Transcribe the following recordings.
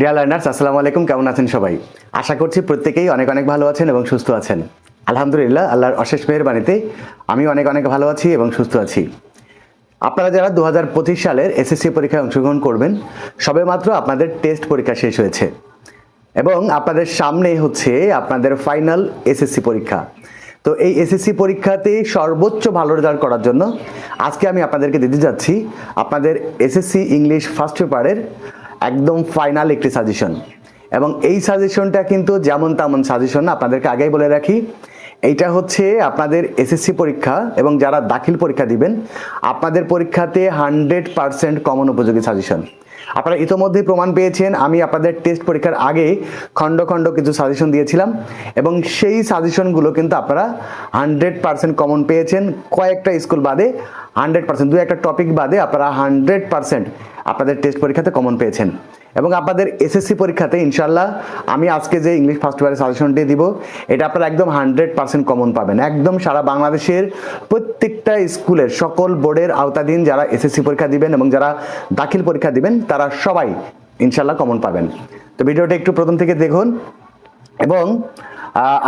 Deer learners আসসালামু আলাইকুম, কেমন আছেন সবাই? আশা করছি প্রত্যেকেই অনেক অনেক ভালো আছেন এবং সুস্থ আছেন। আলহামদুলিল্লাহ, আল্লাহর অশেষ মেহেরবানিতে আমি অনেক অনেক ভালো আছি এবং সুস্থ আছি। আপনারা যারা দু হাজার পঁচিশ সালের এসএসসি পরীক্ষায় অংশগ্রহণ করবেন, সবেমাত্র আপনাদের টেস্ট পরীক্ষা শেষ হয়েছে। এবং আপনাদের সামনে হচ্ছে আপনাদের ফাইনাল এসএসসি পরীক্ষা। তো এই এসএসসি পরীক্ষাতে সর্বোচ্চ ভালো রেজাল্ট করার জন্য আজকে আমি আপনাদেরকে দিতে যাচ্ছি আপনাদের এসএসসি ইংলিশ ফার্স্ট পেপারের একদম ফাইনাল একটি সাজেশন এবং এই সাজেশনটা কিন্তু যেমন তেমন সাজেশন না, আপনাদেরকে আগেই বলে রাখি। এইটা হচ্ছে আপনাদের এসএসসি পরীক্ষা এবং যারা দাখিল পরীক্ষা দিবেন, আপনাদের পরীক্ষাতে হান্ড্রেড পারসেন্ট কমন উপযোগী সাজেশন আপনারা ইতোমধ্যেই প্রমাণ পেয়েছেন, আমি আপনাদের টেস্ট পরীক্ষার আগে খণ্ড খণ্ড কিছু সাজেশন দিয়েছিলাম এবং সেই সাজেশনগুলো কিন্তু আপনারা হান্ড্রেড পার্সেন্ট কমন পেয়েছেন। কয়েকটা স্কুল বাদে হান্ড্রেড পার্সেন্ট দু একটা টপিক বাদে আপনারা হান্ড্রেড পার্সেন্ট আপনাদের টেস্ট পরীক্ষাতে কমন পেয়েছেন। এবং আপনাদের এসএসসি পরীক্ষাতে ইনশাল্লাহ আমি আজকে যে ইংলিশ ফার্স্ট পেপারের সাজেশনটি দিব, এটা আপনারা একদম হান্ড্রেড পার্সেন্ট কমন পাবেন। একদম সারা বাংলাদেশের প্রত্যেকটা স্কুলের সকল বোর্ডের আওতাধীন যারা এসএসসি পরীক্ষা দিবেন এবং যারা দাখিল পরীক্ষা দিবেন, তারা সবাই ইনশাল্লাহ কমন পাবেন। তো ভিডিওটা একটু প্রথম থেকে দেখুন। এবং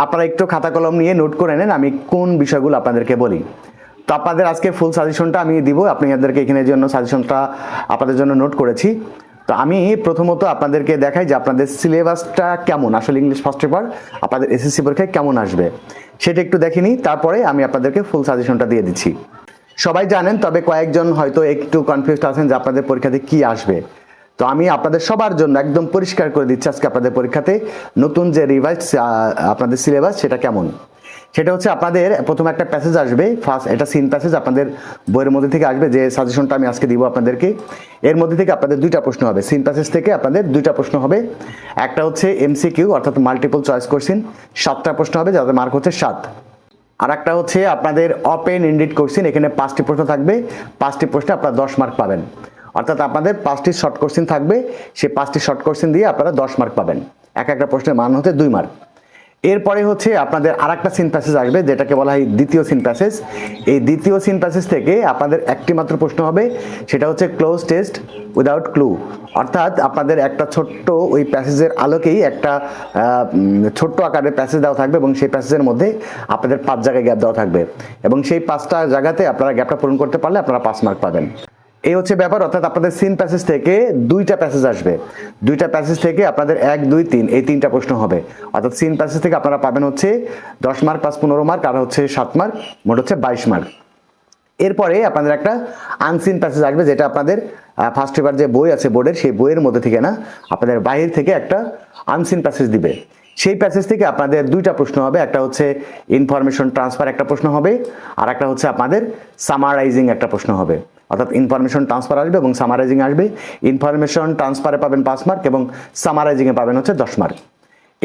আপনারা একটু খাতা কলম নিয়ে নোট করে নেন, আমি কোন বিষয়গুলো আপনাদেরকে বলি। তো আপনাদের আজকে ফুল সাজেশনটা আমি দিব। আপনি আপনাদেরকে এখানে জন্য সাজেশনটা আপনাদের জন্য নোট করেছি। তো আমি প্রথমত আপনাদেরকে দেখাই যে আপনাদের সিলেবাসটা কেমন, আসলে ইংলিশ ফার্স্ট পেপার আপনাদের এসএসসি পরীক্ষায় কেমন আসবে। সেটা একটু দেখিনি তারপরে আমি আপনাদেরকে ফুল সাজেশনটা দিয়ে দিচ্ছি। সবাই জানেন, তবে কয়েকজন হয়তো একটু কনফিউজড আছেন যে আপনাদের পরীক্ষাতে কি আসবে। তো আমি আপনাদের সবার জন্য একদম পরিষ্কার করে দিচ্ছি আজকে আপনাদের পরীক্ষাতে, নতুন যে রিভাইজ আপনাদের সিলেবাস সেটা কেমন। সেটা হচ্ছে আপনাদের প্রথমে একটা প্যাসেজ আসবে। ফার্স্ট এটা সিন প্যাসেজ আপনাদের বইয়ের মধ্যে থেকে আসবে যে সাজেশনটা আমি আজকে দিব আপনাদেরকে। এর মধ্যে থেকে আপনাদের দুইটা প্রশ্ন হবে। সিন প্যাসেজ থেকে আপনাদের দুইটা প্রশ্ন হবে। একটা হচ্ছে এমসিকিউ অর্থাৎ মাল্টিপল চয়েস কোশ্চিন সাতটা প্রশ্ন হবে, যাদের মার্ক হচ্ছে সাত। আর একটা হচ্ছে আপনাদের অপেন ইন্ডিড কোশ্চিন এখানে পাঁচটি প্রশ্ন থাকবে। পাঁচটি প্রশ্নে আপনারা দশ মার্ক পাবেন। অর্থাৎ আপনাদের পাঁচটি শর্ট কোশ্চিন থাকবে। সেই পাঁচটি শর্ট কোশ্চিন দিয়ে আপনারা দশ মার্ক পাবেন। এক একটা প্রশ্নের মান হতে দুই মার্ক এরপরে হচ্ছে আপনাদের আর একটা সিন প্যাসেজ আসবে, যেটাকে বলা হয় দ্বিতীয় সিন প্যাসেজ এই দ্বিতীয় সিন প্যাসেজ থেকে আপনাদের একটি মাত্র প্রশ্ন হবে, সেটা হচ্ছে ক্লোজ টেস্ট উইদাউট ক্লু অর্থাৎ আপনাদের একটা ছোট্ট ওই প্যাসেজের আলোকেই একটা ছোট্ট আকারের প্যাসেজ দেওয়া থাকবে এবং সেই প্যাসেজের মধ্যে আপনাদের পাঁচ জায়গায় গ্যাপ দেওয়া থাকবে। এবং সেই পাঁচটা জায়গাতে আপনারা গ্যাপটা পূরণ করতে পারলে আপনারা পাঁচ মার্ক পাবেন। এই হচ্ছে ব্যাপার, অর্থাৎ আপনাদের সিন প্যাসেজ থেকে দুইটা প্যাসেজ আসবে। দুইটা প্যাসেজ থেকে আপনাদের এক, দুই, তিন, এই তিনটা প্রশ্ন হবে। অর্থাৎ সিন প্যাসেজ থেকে আপনারা পাবেন হচ্ছে দশ মার্ক পাঁচ পনেরো মার্ক আর হচ্ছে সাত মার্ক মোট হচ্ছে বাইশ মার্ক এরপরে আপনাদের একটা আনসিন প্যাসেজ আসবে, যেটা আপনাদের ফার্স্ট পেপার যে বই আছে বোর্ডের সেই বইয়ের মধ্যে থেকে না, আপনাদের বাইরে থেকে একটা আনসিন প্যাসেজ দিবে। সেই প্যাসেজ থেকে আপনাদের দুইটা প্রশ্ন হবে, একটা হচ্ছে ইনফরমেশন ট্রান্সফার একটা প্রশ্ন হবে, আর একটা হচ্ছে আপনাদের সামারাইজিং একটা প্রশ্ন হবে। অর্থাৎ ইনফরমেশন ট্রান্সফার আসবে এবং সামারাইজিং আসবে। ইনফরমেশন ট্রান্সফারে পাবেন পাঁচ মার্ক এবং সামারাইজিংয়ে পাবেন হচ্ছে দশ মার্ক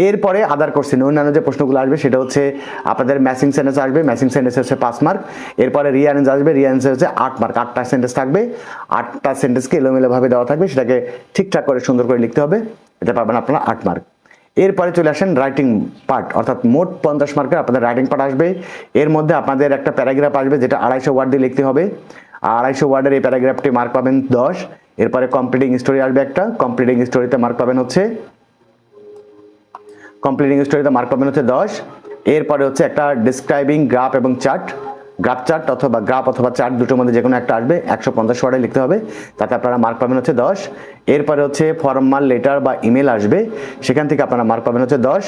এরপরে আদার কোশ্চেন অন্যান্য যে প্রশ্নগুলো আসবে, সেটা হচ্ছে আপনাদের ম্যাচিং সেন্টেন্স আসবে। ম্যাচিং সেন্টেন্স হচ্ছে পাঁচ মার্ক এরপরে রিয়ারেন্স আসবে। রিয়ারেন্স হচ্ছে আট মার্ক আটটা সেন্টেন্স থাকবে। আটটা সেন্টেন্সকে এলোমেলোভাবে দেওয়া থাকবে। সেটাকে ঠিকঠাক করে সুন্দর করে লিখতে হবে। এটা পাবেন আপনারা আট মার্ক এরপরে চলে আসেন রাইটিং পার্ট অর্থাৎ মোট পঞ্চাশ মার্কের আপনাদের রাইটিং পার্ট আসবে। এর মধ্যে আপনাদের একটা প্যারাগ্রাফ আসবে, যেটা আড়াইশো ওয়ার্ড দিয়ে লিখতে হবে। আড়াইশো ওয়ার্ডের এই প্যারাগ্রাফটি মার্ক পাবেন দশ। এরপরে কমপ্লিটিং স্টোরি আসবে একটা। কমপ্লিটিং স্টোরিতে মার্ক পাবেন হচ্ছে কমপ্লিটিং স্টোরিতে মার্ক পাবেন হচ্ছে দশ। এরপরে হচ্ছে একটা ডিসক্রাইবিং গ্রাফ এবং চার্ট গ্রাফ চার্ট অথবা গ্রাফ অথবা চার্ট দুটোর মধ্যে যে কোনো একটা আসবে। একশো পঞ্চাশ ওয়ার্ডে লিখতে হবে। তাতে আপনারা মার্ক পাবেন হচ্ছে দশ। এরপরে হচ্ছে ফর্মাল লেটার বা ইমেল আসবে। সেখান থেকে আপনারা মার্ক পাবেন হচ্ছে দশ।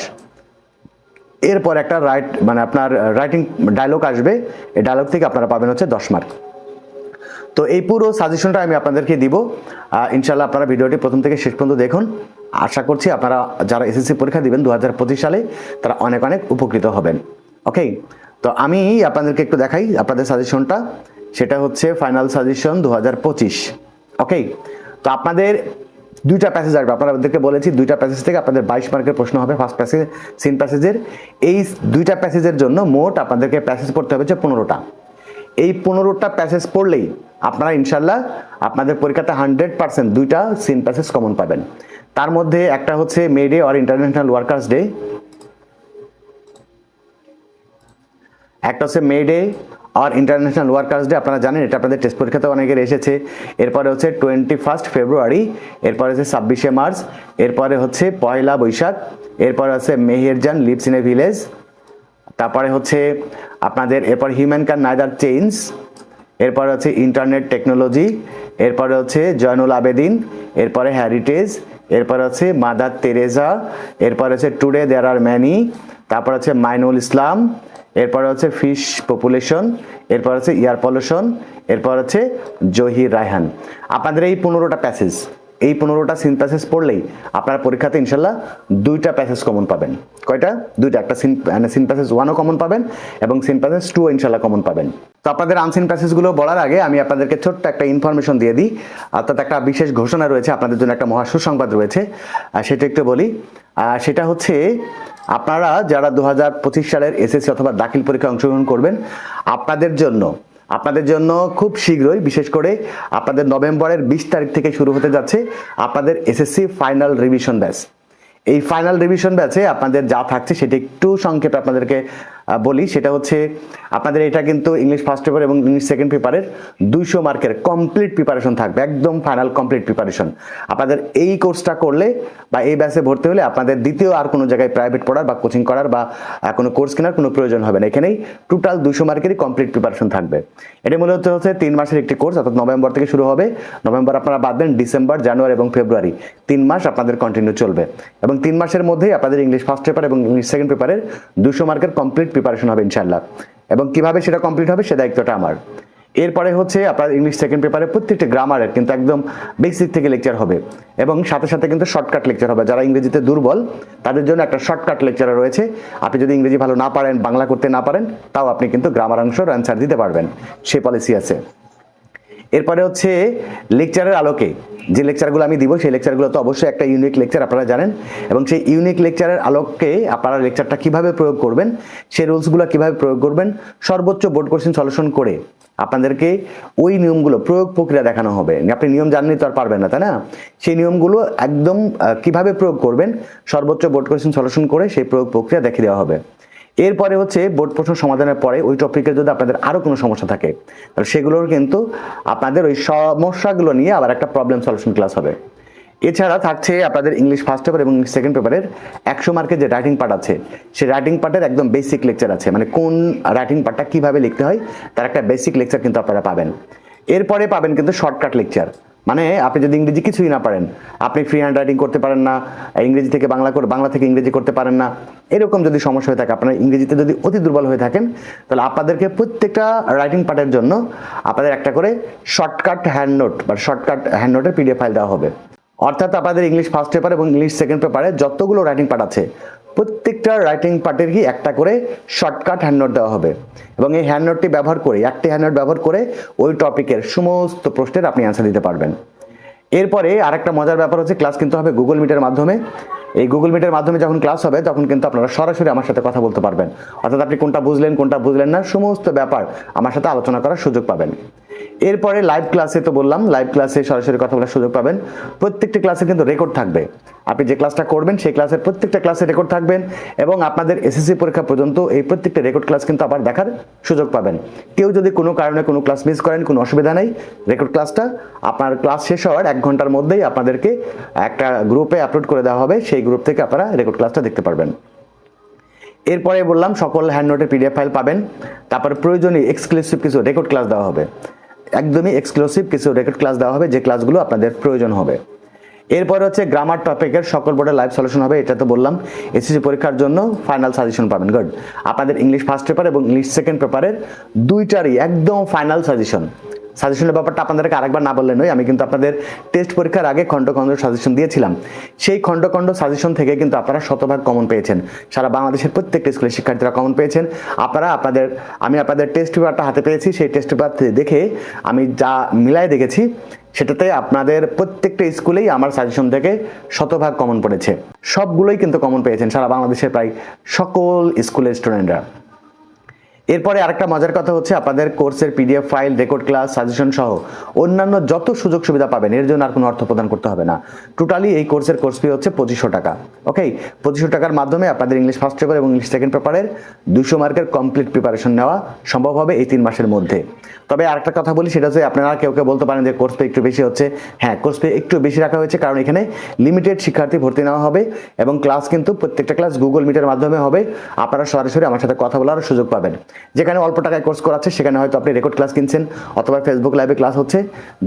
এরপর একটা রাইট মানে আপনার রাইটিং ডায়লগ আসবে। এই ডায়লগ থেকে আপনারা পাবেন হচ্ছে দশ মার্ক তো এই পুরো সাজেশনটা আমি আপনাদেরকে দিব। ইনশাল্লাহ আপনারা ভিডিওটি প্রথম থেকে শেষ পর্যন্ত দেখুন। আশা করছি আপনারা যারা এসএসসি পরীক্ষা দিবেন পঁচিশ সালে, তারা অনেক অনেক উপকৃত হবেন। ওকে তো আমি আপনাদেরকে একটু দেখাই আপনাদের সাজেশনটা সেটা হচ্ছে ফাইনাল সাজেশন দু হাজার পঁচিশ। ওকে তো আপনাদের দুইটা প্যাসেজ আসবে। আপনাদেরকে বলেছি দুইটা প্যাসেজ থেকে আপনাদের বাইশ মার্কের প্রশ্ন হবে ফার্স্ট প্যাসেজ সিন প্যাসেজের এই দুইটা প্যাসেজের জন্য মোট আপনাদেরকে প্যাসেজ পড়তে হবে হচ্ছে পনেরোটা। এই পনেরোটা প্যাসেজ পড়লেই আপনারা ইনশাল্লাহ আপনাদের পরীক্ষাতে হান্ড্রেড পার্সেন্ট দুইটা সিন প্যাসেজ কমন পাবেন। তার মধ্যে একটা হচ্ছে May Day or international workers day একটা হচ্ছে মে ডে আর ইন্টারন্যাশনাল ওয়ার্কার্স ডে আপনারা জানেন, এটা আপনাদের টেস্ট পরীক্ষাতে অনেকের এসেছে। এরপরে হচ্ছে টোয়েন্টি ফার্স্ট ফেব্রুয়ারি এরপরে হচ্ছে ছাব্বিশে মার্চ এরপরে হচ্ছে পয়লা বৈশাখ, এরপরে হচ্ছে মেহেরজান এ ভিলেজ তারপরে হচ্ছে আপনাদের, এরপর হিউম্যান ক্যান নাইদার চেঞ্জ এরপরে হচ্ছে ইন্টারনেট টেকনোলজি এরপরে হচ্ছে জয়নুল আবেদিন, এরপরে হ্যারিটেজ এরপর আছে মাদার তেরেজা এরপর হচ্ছে টুডে দেয়ার আর ম্যানি তারপর হচ্ছে মাইনুল ইসলাম, এরপর হচ্ছে ফিশ পপুলেশন এরপর হচ্ছে এয়ার পলিউশন এরপর হচ্ছে জহির রায়হান। আপনাদের এই পনেরোটা প্যাসেজ এই পনেরোটা সিন প্যাসেজ পড়লেই আপনার পরীক্ষাতে ইনশাল্লাহ দুইটা প্যাসেজ কমন পাবেন। কয়টা? দুইটা। একটা সিন মানে সিন প্যাসেজ ওয়ানও কমন পাবেন এবং সিন প্যাসেজ টু ইনশাল্লাহ কমন পাবেন। তো আপনাদের আনসিন প্যাসেজগুলো বলার আগে আমি আপনাদেরকে ছোট্ট একটা ইনফরমেশন দিয়ে দিই। অর্থাৎ একটা বিশেষ ঘোষণা রয়েছে, আপনাদের জন্য একটা মহা সুসংবাদ রয়েছে। সেটা একটু বলি। সেটা হচ্ছে, আপনারা যারা দু হাজার পঁচিশ সালের এসএসসি অথবা দাখিল পরীক্ষায় অংশগ্রহণ করবেন, আপনাদের জন্য আপনাদের জন্য খুব শীঘ্রই, বিশেষ করে আপনাদের নভেম্বরের বিশ তারিখ থেকে শুরু হতে যাচ্ছে আপনাদের এসএসসি ফাইনাল রিভিশন ব্যাচ এই ফাইনাল রিভিশন ব্যাচে আপনাদের যা থাকছে সেটি একটু সংক্ষেপে আপনাদেরকে বলি, সেটা হচ্ছে আপনাদের এটা কিন্তু ইংলিশ ফার্স্ট পেপার এবং ইংলিশ সেকেন্ড পেপারের দুইশো মার্কের কমপ্লিট প্রিপারেশন থাকবে, একদম ফাইনাল কমপ্লিট প্রিপারেশন আপনাদের এই কোর্সটা করলে বা এই ব্যাচে ভর্তি হলে আপনাদের দ্বিতীয় আর কোনো জায়গায় প্রাইভেট পড়ার বা কোচিং করার বা কোনো কোর্স কেনার কোনো প্রয়োজন হবে না। এখানেই টোটাল দুশো মার্কেরই কমপ্লিট প্রিপারেশন থাকবে। এটা মূলত হচ্ছে তিন মাসের একটি কোর্স অর্থাৎ নভেম্বর থেকে শুরু হবে। নভেম্বর আপনারা বাদ দেন, ডিসেম্বর, জানুয়ারি এবং ফেব্রুয়ারি। তিন মাস আপনাদের কন্টিনিউ চলবে। এবং তিন মাসের মধ্যেই আপনাদের ইংলিশ ফার্স্ট পেপার এবং ইংলিশ সেকেন্ড পেপারের দুশো মার্কের কমপ্লিট প্রিপারেশন হবে ইনশাল্লাহ এবং কীভাবে সেটা কমপ্লিট হবে সে দায়িত্বটা আমার। এরপরে হচ্ছে আপনার ইংলিশ সেকেন্ড পেপারে প্রত্যেকটা গ্রামারের কিন্তু একদম বেসিক থেকে লেকচার হবে। এবং সাথে সাথে কিন্তু শর্টকাট লেকচার হবে। যারা ইংরেজিতে দুর্বল, তাদের জন্য একটা শর্টকাট লেকচার রয়েছে। আপনি যদি ইংরেজি ভালো না পারেন, বাংলা করতে না পারেন, তাও আপনি কিন্তু গ্রামার অংশ অ্যান্সার দিতে পারবেন। সে পলিসি আছে। এরপরে হচ্ছে লেকচারের আলোকে যে লেকচারগুলো আমি দিব, সেই লেকচারগুলো তো অবশ্যই একটা ইউনিক লেকচার আপনারা জানেন এবং সেই ইউনিক লেকচারের আলোকে আপনারা লেকচারটা কীভাবে প্রয়োগ করবেন, সেই রুলসগুলো কীভাবে প্রয়োগ করবেন, সর্বোচ্চ বোর্ড কোশ্চেন সলিউশন করে আপনাদেরকে ওই নিয়মগুলো, প্রয়োগ প্রক্রিয়া দেখানো হবে। আপনি নিয়ম জানলেই তো আর পারবেন না, তাই না? সেই নিয়মগুলো একদম কীভাবে প্রয়োগ করবেন, সর্বোচ্চ বোর্ড কোশ্চেন সলিউশন করে সেই প্রয়োগ প্রক্রিয়া দেখিয়ে দেওয়া হবে। এরপরে হচ্ছে বোর্ড প্রশ্ন সমাধানের পরে ওই টপিকের যদি আপনাদের আরও কোনো সমস্যা থাকে, তাহলে সেগুলোর কিন্তু আপনাদের ওই সমস্যাগুলো নিয়ে আবার একটা প্রবলেম সলিউশন ক্লাস হবে। এছাড়া থাকছে আপনাদের ইংলিশ ফার্স্ট পেপার এবং সেকেন্ড পেপারের একশো মার্কের যে রাইটিং পার্ট আছে, সেই রাইটিং পার্টের একদম বেসিক লেকচার আছে। মানে কোন রাইটিং পার্টটা কীভাবে লিখতে হয়, তার একটা বেসিক লেকচার কিন্তু আপনারা পাবেন। এরপরে পাবেন কিন্তু শর্টকাট লেকচার মানে আপনি যদি ইংরেজি কিছুই না পারেন, আপনি ফ্রি হ্যান্ড রাইটিং করতে পারেন না, ইংরেজি থেকে বাংলা করে, বাংলা থেকে ইংরেজি করতে পারেন না, এরকম যদি সমস্যা হয়ে থাকে, আপনার ইংরেজিতে যদি অতি দুর্বল হয়ে থাকেন, তাহলে আপনাদেরকে প্রত্যেকটা রাইটিং পার্টের জন্য আপনাদের একটা করে শর্টকাট হ্যান্ড নোট বা শর্টকাট হ্যান্ড নোটের পিডিএফ ফাইল দেওয়া হবে। অর্থাৎ আপনাদের ইংলিশ ফার্স্ট পেপার এবং ইংলিশ সেকেন্ড পেপারে যতগুলো রাইটিং পার্ট আছে প্রত্যেকটা রাইটিং পার্টের কি একটা করে শর্টকাট হ্যান্ড নোট দেওয়া হবে। এবং এই হ্যান্ড নোটটি ব্যবহার করে, একটি হ্যান্ড নোট ব্যবহার করে ওই টপিকের সমস্ত প্রশ্নের আপনি অ্যান্সার দিতে পারবেন। এরপরে আরেকটা মজার ব্যাপার হচ্ছে ক্লাস কিন্তু হবে গুগল মিটের মাধ্যমে। এই গুগল মিটের মাধ্যমে যখন ক্লাস হবে, তখন কিন্তু আপনারা সরাসরি আমার সাথে কথা বলতে পারবেন। অর্থাৎ আপনি কোনটা বুঝলেন কোনটা বুঝলেন না, সমস্ত ব্যাপার আমার সাথে আলোচনা করার সুযোগ পাবেন। এরপরে লাইভ ক্লাসে তো বললাম লাইভ ক্লাসে সরাসরি কথা বলার সুযোগ পাবেন। প্রত্যেকটি ক্লাসে কিন্তু রেকর্ড থাকবে। আপনি যে ক্লাসটা করবেন, সেই ক্লাসের প্রত্যেকটা ক্লাসে রেকর্ড থাকবেন এবং আপনাদের এসএসসি পরীক্ষা পর্যন্ত এই প্রত্যেকটা রেকর্ড ক্লাস কিন্তু আবার দেখার সুযোগ পাবেন। কেউ যদি কোনো কারণে কোনো ক্লাস মিস করেন, কোনো অসুবিধা নেই রেকর্ড ক্লাসটা আপনার ক্লাস শেষ হওয়ার এক ঘণ্টার মধ্যেই আপনাদেরকে একটা গ্রুপে আপলোড করে দেওয়া হবে। সেই গ্রুপ থেকে আপনারা রেকর্ড ক্লাসটা দেখতে পারবেন। এরপরে বললাম, সকল হ্যান্ড নোটের পিডিএফ ফাইল পাবেন। তারপর প্রয়োজনীয় এক্সক্লুসিভ কিছু রেকর্ড ক্লাস দেওয়া হবে। একদমই এক্সক্লুসিভ কিছু রেকর্ড ক্লাস দেওয়া হবে, যে ক্লাসগুলো আপনাদের প্রয়োজন হবে। এরপরে হচ্ছে গ্রামার টপিকের সকল বোর্ডে লাইভ সলিউশন হবে, এটা তো বললাম। এসএসসি পরীক্ষার জন্য ফাইনাল সাজেশন পাবেন গুড আপনাদের ইংলিশ ফার্স্ট পেপার এবং ইংলিশ সেকেন্ড পেপারের দুইটারই একদম ফাইনাল সাজেশন সাজেশনের ব্যাপারটা আপনাদেরকে আরেকবার না বললেন নয়, আমি কিন্তু আপনাদের টেস্ট পরীক্ষার আগে খণ্ড খণ্ড সাজেশন দিয়েছিলাম। সেই খণ্ড খণ্ড সাজেশন থেকে কিন্তু আপনারা শতভাগ কমন পেয়েছেন। সারা বাংলাদেশের প্রত্যেকটা স্কুলের শিক্ষার্থীরা কমন পেয়েছেন। আপনারা আপনাদের, আমি আপনাদের টেস্ট পেপারটা হাতে পেয়েছি। সেই টেস্ট পেপার দেখে আমি যা মিলাই দেখেছি, সেটাতে আপনাদের প্রত্যেকটা স্কুলেই আমার সাজেশন থেকে শতভাগ কমন পড়েছে। সবগুলোই কিন্তু কমন পেয়েছেন সারা বাংলাদেশের প্রায় সকল স্কুলের স্টুডেন্টরা এরপরে আরেকটা মজার কথা হচ্ছে আপনাদের কোর্সের PDF file, record class, suggestion সহ অন্যান্য যত সুযোগ সুবিধা পাবেন, এর জন্য আর কোনো অর্থ প্রদান করতে হবে না। টোটালি এই কোর্সের কোর্স ফি হচ্ছে পঁচিশশো টাকা ওকে পঁচিশশো টাকার মাধ্যমে আপনাদের ইংলিশ ফার্স্ট পেপার এবং ইংলিশ সেকেন্ড পেপারের দুশো মার্কের কমপ্লিট প্রিপারেশন নেওয়া সম্ভব হবে এই তিন মাসের মধ্যে। তবে আরেকটা কথা বলি, সেটা হচ্ছে আপনারা কেউ কেউ বলতে পারেন যে কোর্স ফি একটু বেশি হচ্ছে। হ্যাঁ কোর্স ফি একটু বেশি রাখা হয়েছে কারণ এখানে লিমিটেড শিক্ষার্থী ভর্তি নেওয়া হবে এবং ক্লাস কিন্তু প্রত্যেকটা ক্লাস গুগল মিটের মাধ্যমে হবে। আপনারা সরাসরি আমার সাথে কথা বলার সুযোগ পাবেন। যেখানে অল্প টাকায় কোর্স করাচ্ছে, সেখানে হয়তো আপনি রেকর্ড ক্লাস কিনছেন অথবা ফেসবুক লাইভে ক্লাস হচ্ছে,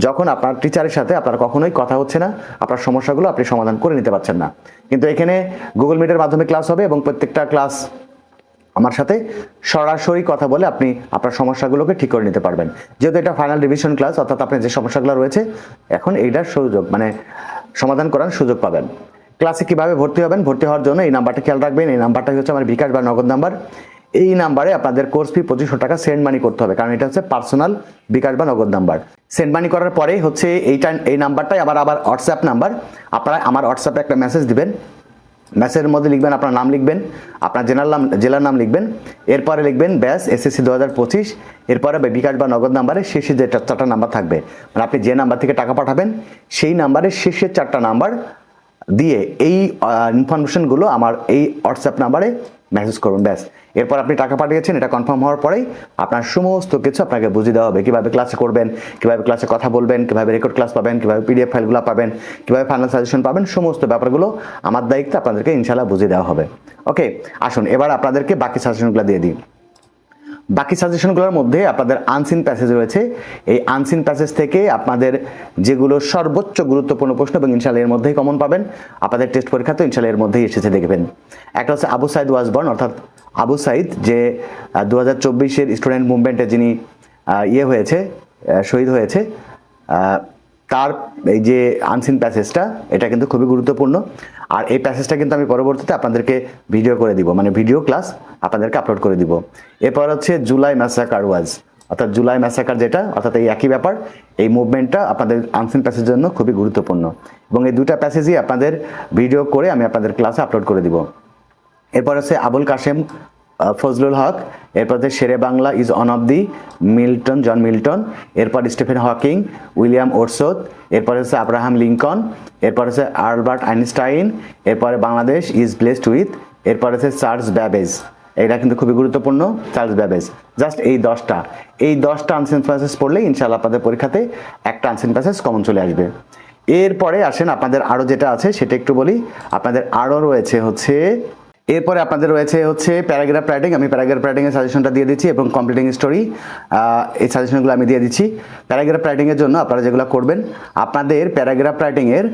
যখন আপনার টিচারের সাথে আপনার কখনোই কথা হচ্ছে না, আপনার সমস্যাগুলো আপনি সমাধান করে নিতে পারছেন না। কিন্তু এখানে গুগল মিটের মাধ্যমে ক্লাস হবে এবং প্রত্যেকটা ক্লাস আমার সাথে সরাসরি কথা বলে আপনি আপনার সমস্যাগুলোকে ঠিক করে নিতে পারবেন। যেহেতু এটা ফাইনাল রিভিশন ক্লাস অর্থাৎ আপনার যে সমস্যাগুলো রয়েছে, এখন এইটার সুযোগ মানে সমাধান করার সুযোগ পাবেন। ক্লাসে কীভাবে ভর্তি হবেন, ভর্তি হওয়ার জন্য এই নাম্বারটা খেয়াল রাখবেন। এই নাম্বারটা হচ্ছে আমার বিকাশ বা নগদ নাম্বার এই নাম্বারে আপনাদের কোর্স ফি পঁচিশশো টাকা সেন্ড মানি করতে হবে, কারণ এটা হচ্ছে পার্সোনাল বিকাশ বা নগদ নাম্বার। সেন্ড মানি করার পরে হচ্ছে এইটা এই নাম্বারটাই আবার আবার হোয়াটসঅ্যাপ নাম্বার। আপনারা আমার হোয়াটসঅ্যাপে একটা মেসেজ দিবেন। মেসেজের মধ্যে লিখবেন, আপনার নাম লিখবেন, আপনার জেলার নাম জেলার নাম লিখবেন। এরপরে লিখবেন, ব্যাস এসএসসি দু হাজার পঁচিশ। এরপরে বিকাশ বা নগদ নাম্বারে শেষে যে চারটা নাম্বার থাকবে। মানে আপনি যে নাম্বার থেকে টাকা পাঠাবেন, সেই নাম্বারের শেষের চারটা নাম্বার দিয়ে এই ইনফরমেশনগুলো আমার এই হোয়াটসঅ্যাপ নাম্বারে মেসেজ করুন, ব্যাস। এরপর আপনি টাকা পাঠিয়েছেন, এটা কনফার্ম হওয়ার পরেই আপনার সমস্ত কিছু আপনাকে বুঝিয়ে দেওয়া হবে। কীভাবে ক্লাসে করবেন, কীভাবে ক্লাসে কথা বলবেন, কীভাবে রেকর্ড ক্লাস পাবেন, কীভাবে পিডিএফ ফাইলগুলো পাবেন, কীভাবে ফাইনাল সাজেশন পাবেন, সমস্ত ব্যাপারগুলো আমার দায়িত্বে আপনাদেরকে ইনশাল্লাহ বুঝিয়ে দেওয়া হবে। ওকে আসুন, এবার আপনাদেরকে বাকি সাজেশনগুলো দিয়ে দিই। বাকি সাজেশনগুলোর মধ্যে আপনাদের আনসিন প্যাসেজ রয়েছে। এই আনসিন প্যাসেজ থেকে আপনাদের যেগুলো সর্বোচ্চ গুরুত্বপূর্ণ প্রশ্ন এবং ইনশাল্লাহ এর মধ্যেই কমন পাবেন, আপনাদের টেস্ট পরীক্ষা তো ইনশাল্লাহ এর মধ্যেই এসেছে, দেখবেন। একটা হচ্ছে আবু সাইদ ওয়াজবর্ন অর্থাৎ আবু সাইদ, যে দু হাজার চব্বিশের স্টুডেন্ট মুভমেন্টে যিনি ইয়ে হয়েছে শহীদ হয়েছে তার এই যে আনসিন প্যাসেজটা এটা কিন্তু খুবই গুরুত্বপূর্ণ। আর এই প্যাসেজটা কিন্তু আমি পরবর্তীতে আপনাদেরকে ভিডিও করে দিব মানে ভিডিও ক্লাস আপনাদেরকে আপলোড করে দিব। এরপর হচ্ছে জুলাই ম্যাসাকার ওয়াজ অর্থাৎ জুলাই ম্যাসাকার যেটা, অর্থাৎ এই একই ব্যাপার, এই মুভমেন্টটা আপনাদের আনসিন প্যাসেজের জন্য খুবই গুরুত্বপূর্ণ। এবং এই দুটা প্যাসেজই আপনাদের ভিডিও করে আমি আপনাদের ক্লাসে আপলোড করে দিব। এরপর আছে আবুল কাশেম ফজলুল হক, এরপর হচ্ছে Shere Bangla is on of the Milton, John Milton, এরপর স্টিফেন হকিং, উইলিয়াম ওরসোদ, এরপর হচ্ছে আব্রাহাম লিঙ্কন এরপর হচ্ছে আলবার্ট আইনস্টাইন, এরপরে বাংলাদেশ ইজ ব্লেসড উইথ, এরপর হচ্ছে চার্লস ব্যাবেজ। এটা কিন্তু খুবই গুরুত্বপূর্ণ, চার্লস ব্যাবেজ। জাস্ট এই দশটা। এই দশটা আনসেন প্যাসেজ পড়লে ইনশাল্লাহ আপনাদের পরীক্ষাতে একটা আনসেন প্যাসেজ কমন চলে আসবে। এরপরে আসেন আপনাদের আরও যেটা আছে, সেটা একটু বলি। আপনাদের আরও রয়েছে হচ্ছে এরপরে আপনাদের রয়েছে হচ্ছে প্যারাগ্রাফ রাইটিং। আমি প্যারাগ্রাফ রাইটিং এর সাজেশনটা দিয়ে দিচ্ছি এবং কমপ্লিটিং স্টোরি এই সাজেশনগুলো আমি দিয়ে দিচ্ছি। প্যারাগ্রাফ রাইটিং এর জন্য আপনারা যেগুলো করবেন, আপনাদের প্যারাগ্রাফ রাইটিং এর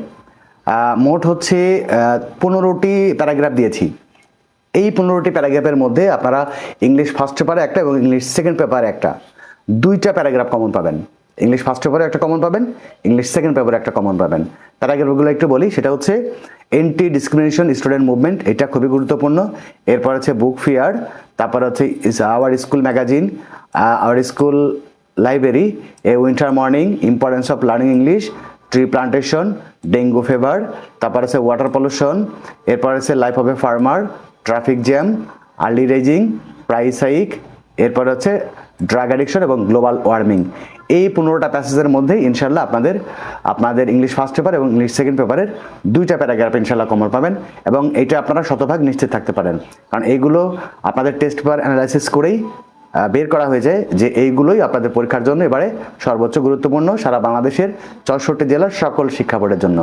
মোট হচ্ছে পনেরোটি প্যারাগ্রাফ দিয়েছি। এই পনেরোটি প্যারাগ্রাফের মধ্যে আপনারা ইংলিশ ফার্স্ট পেপারে একটা এবং ইংলিশ সেকেন্ড পেপারে একটা। দুইটা প্যারাগ্রাফ কমন পাবেন। ইংলিশ ফার্স্ট পেপারে একটা কমন পাবেন ইংলিশ সেকেন্ড পেপারে একটা কমন পাবেন। প্যারাগ্রাফগুলো একটু বলি, সেটা হচ্ছে এন্টি ডিসক্রিমিনেশন স্টুডেন্ট মুভমেন্ট এটা খুবই গুরুত্বপূর্ণ। এরপর হচ্ছে বুক ফিয়ার তারপর হচ্ছে our school magazine our school library a winter morning importance of learning English tree plantation dengue fever তারপর আছে ওয়াটার পলিউশন এরপর আছে life of a farmer traffic jam early rising price hike এরপর হচ্ছে drug addiction এবং global warming এই পনেরোটা প্যাসেজের মধ্যে ইনশাল্লাহ আপনাদের আপনাদের ইংলিশ ফার্স্ট পেপার এবং ইংলিশ সেকেন্ড পেপারের দুইটা প্যারাগ্রাফ ইনশাল্লাহ কমন পাবেন এবং এইটা আপনারা শতভাগ নিশ্চিত থাকতে পারেন। কারণ এইগুলো আপনাদের টেস্ট পেপার অ্যানালাইসিস করেই বের করা হয়েছে যে এইগুলোই আপনাদের পরীক্ষার জন্য এবারে সর্বোচ্চ গুরুত্বপূর্ণ সারা বাংলাদেশের চৌষট্টি জেলার সকল শিক্ষা বোর্ডের জন্য।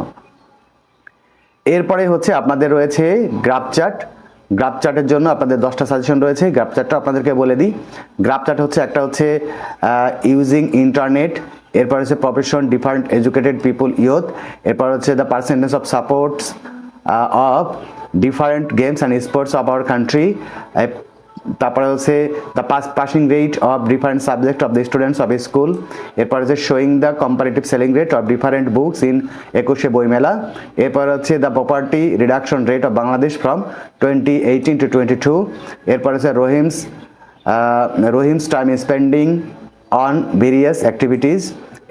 এরপরে হচ্ছে আপনাদের রয়েছে গ্রাফ চার্ট গ্রাফ চার্টের জন্য আপনাদের দশটা সাজেশন রয়েছে। গ্রাফ চার্টটা আপনাদেরকে বলে দিই। গ্রাফ চার্ট হচ্ছে একটা হচ্ছে ইউজিং ইন্টারনেট এরপর হচ্ছে profession different educated people youth এরপর হচ্ছে the percentage of supports of different games and sports of our country তারপরে হচ্ছে the pass passing rate of different subject of the students of school এরপর হচ্ছে showing the comparative selling rate of different books in একুশে বইমেলা, এরপর হচ্ছে the poverty reduction rate of Bangladesh from twenty eighteen to twenty two এরপর হচ্ছে Rahim's Rahim's time spending on various activities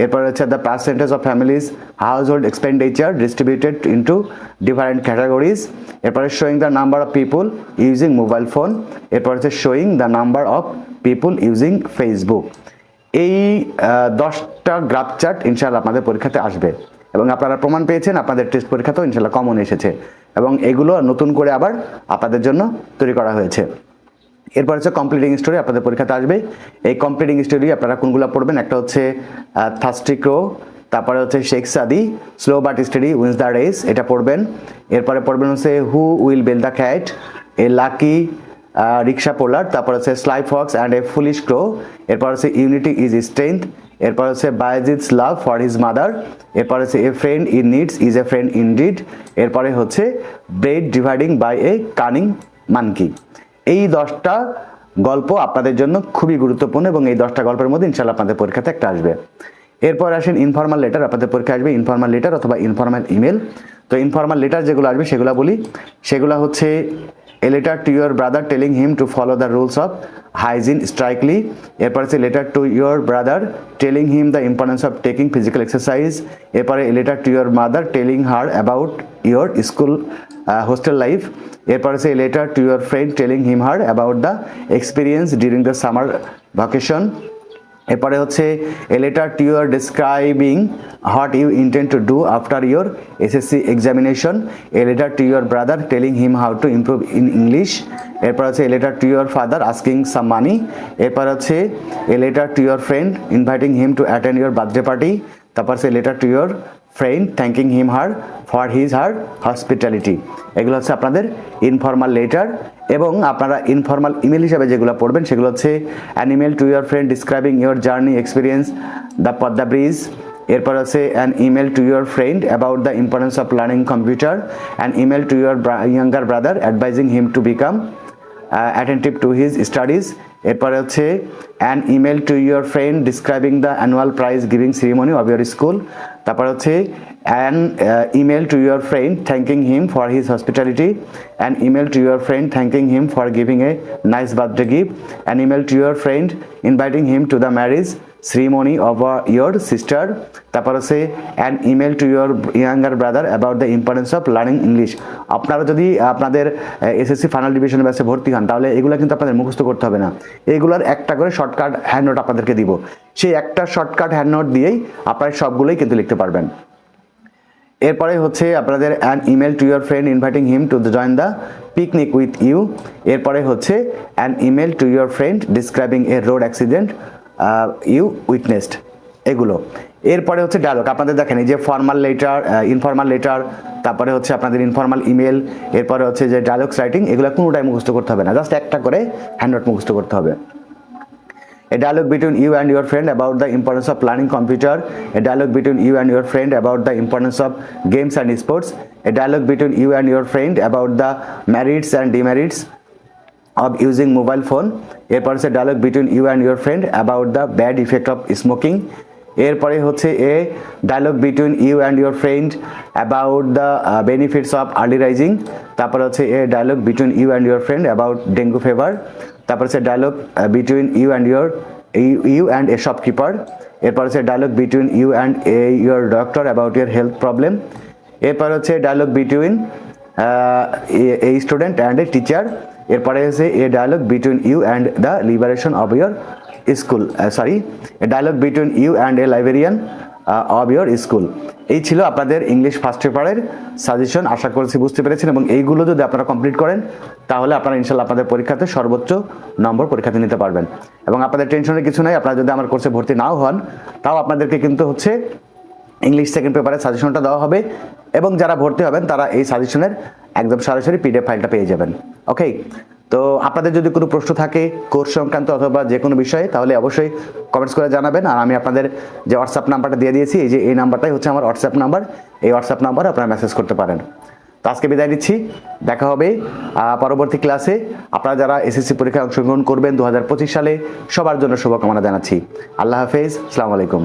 এরপর হচ্ছে the percentage of families household expenditure distributed into different categories এরপরে showing the number of people using mobile phone এরপর হচ্ছে showing the number of people using Facebook এই দশটা graph chart ইনশাল্লাহ আপনাদের পরীক্ষাতে আসবে। এবং আপনারা প্রমাণ পেয়েছেন, আপনাদের টেস্ট পরীক্ষাতেও ইনশাল্লাহ কমন এসেছে। এবং এগুলো নতুন করে আবার আপনাদের জন্য তৈরি করা হয়েছে। এরপর হচ্ছে কমপ্লিটিং স্টোরি আপনাদের পরীক্ষাতে আসবে। এই কমপ্লিটিং স্টোরি আপনারা কোনগুলো পড়বেন? একটা হচ্ছে থাস্টিক রো তারপরে হচ্ছে Sheikh Saadi slow but steady wins the race এটা পড়বেন। এরপরে পড়বেন হচ্ছে who will bell the cat a lucky rickshaw puller তারপর হচ্ছে sly fox and a foolish crow এরপর হচ্ছে ইউনিটি ইজ স্ট্রেংথ এরপর হচ্ছে Bayazid's love for his mother এরপর হচ্ছে a friend in needs is a friend in deed এরপরে হচ্ছে bread dividing by a cunning monkey এই দশটা গল্প আপনাদের জন্য খুবই গুরুত্বপূর্ণ এবং এই দশটা গল্পের মধ্যে ইনশাল্লাহ আপনাদের পরীক্ষাতে একটা আসবে। এরপর আসেন ইনফর্মাল লেটার আপনাদের পরীক্ষা আসবে ইনফর্মাল লেটার অথবা ইনফর্মাল ইমেল তো ইনফর্মাল লেটার যেগুলো আসবে সেগুলো বলি। সেগুলো হচ্ছে a letter to your brother telling him to follow the rules of hygiene strictly এরপর হচ্ছে letter to your brother telling him the importance of taking physical exercise এরপরে a letter to your mother telling her about your school hostel life এরপর হচ্ছে letter to your friend telling him her about the experience during the summer vacation এরপরে হচ্ছে a letter to your describing what you intend to do after your SSC examination a letter to your brother telling him how to improve in English এরপর হচ্ছে a letter to your father asking some money এরপর হচ্ছে a letter to your friend inviting him to attend your birthday party তারপর সে letter to your friend thanking him her for his her hospitality এগুলো হচ্ছে আপনাদের informal letter এবং আপনারা informal email হিসাবে যেগুলো পড়বেন সেগুলো হচ্ছে an email to your friend describing your journey experience the Padma bridge এরপর আছে an email to your friend about the importance of learning computer an email to your younger brother advising him to become attentive to his studies এরপরে হচ্ছে an email to your friend describing the annual prize giving ceremony of your school তারপর হচ্ছে an email to your friend thanking him for his hospitality an email to your friend thanking him for giving a nice birthday gift an email to your friend inviting him to the marriage ceremony of uh, your sister তারপর হচ্ছে an email to your younger brother about the importance of learning English আপনারা যদি আপনাদের SSC final ডিভিশনের ব্যাচে ভর্তি হন তাহলে এগুলো কিন্তু আপনাদের মুখস্থ করতে হবে না। এগুলোর একটা করে শর্টকাট হ্যান্ড নোট আপনাদেরকে দিব। সেই একটা শর্টকাট হ্যান্ড নোট দিয়েই আপনারা সবগুলোই কিন্তু লিখতে পারবেন। এরপরে হচ্ছে আপনাদের an email to your friend inviting him to join the picnic with you এরপরে হচ্ছে an email to your friend describing a road accident you witnessed এগুলো। এরপরে হচ্ছে ডায়লগ আপনাদের দেখেন, এই যে ফর্মাল লেটার ইনফর্মাল লেটার তারপরে হচ্ছে আপনাদের ইনফর্মাল ইমেল এরপরে হচ্ছে যে ডায়লগস রাইটিং এগুলো কোনোটাই মুখস্থ করতে হবে না। জাস্ট একটা করে হ্যান্ডওয়ার্ড মুখস্থ করতে হবে। A dialogue between you and your friend about the importance of planning computer a dialogue between you and your friend about the importance of games and sports a dialogue between you and your friend about the merits and demerits of using mobile phone এরপর হচ্ছে dialogue between you and your friend about the bad effect of smoking এরপরে হচ্ছে a dialogue between you and your friend about the benefits of early rising তারপর হচ্ছে a dialogue between you and your friend about dengue fever তারপর হচ্ছে dialogue between you and your you and a shopkeeper এরপর হচ্ছে dialogue between you and a your doctor about your health problem এরপর হচ্ছে dialogue between a student and a teacher এরপরে হচ্ছে a dialogue between you and the liberation of your school sorry a dialogue between you and a librarian of your school এই ছিল আপনাদের English first পেপারের suggestion আশা করছি বুঝতে পেরেছেন, এবং এইগুলো যদি আপনারা কমপ্লিট করেন, তাহলে আপনারা ইনশাল্লাহ আপনাদের পরীক্ষাতে সর্বোচ্চ নম্বর পরীক্ষাতে নিতে পারবেন। এবং আপনাদের টেনশনের কিছু নাই, আপনারা যদি আমার কোর্সে ভর্তি নাও হন, তাও আপনাদেরকে কিন্তু হচ্ছে ইংলিশ সেকেন্ড পেপারের সাজেশনটা দেওয়া হবে। এবং যারা ভর্তি হবেন, তারা এই সাজেশনের একদম সরাসরি পিডিএফ ফাইলটা পেয়ে যাবেন। ওকে তো আপনাদের যদি কোনো প্রশ্ন থাকে কোর্স সংক্রান্ত অথবা যে কোনো বিষয়ে, তাহলে অবশ্যই কমেন্টস করে জানাবেন। আর আমি আপনাদের যে হোয়াটসঅ্যাপ নাম্বারটা দিয়ে দিয়েছি, এই যে এই নাম্বারটাই হচ্ছে আমার হোয়াটসঅ্যাপ নাম্বার। এই হোয়াটসঅ্যাপ নাম্বার আপনারা মেসেজ করতে পারেন। তো আজকে বিদায় দিচ্ছি দেখা হবে পরবর্তী ক্লাসে আপনারা যারা এসএসসি পরীক্ষায় অংশগ্রহণ করবেন দু হাজার পঁচিশ সালে, সবার জন্য শুভকামনা জানাচ্ছি। আল্লাহ হাফেজ, আসসালামু আলাইকুম।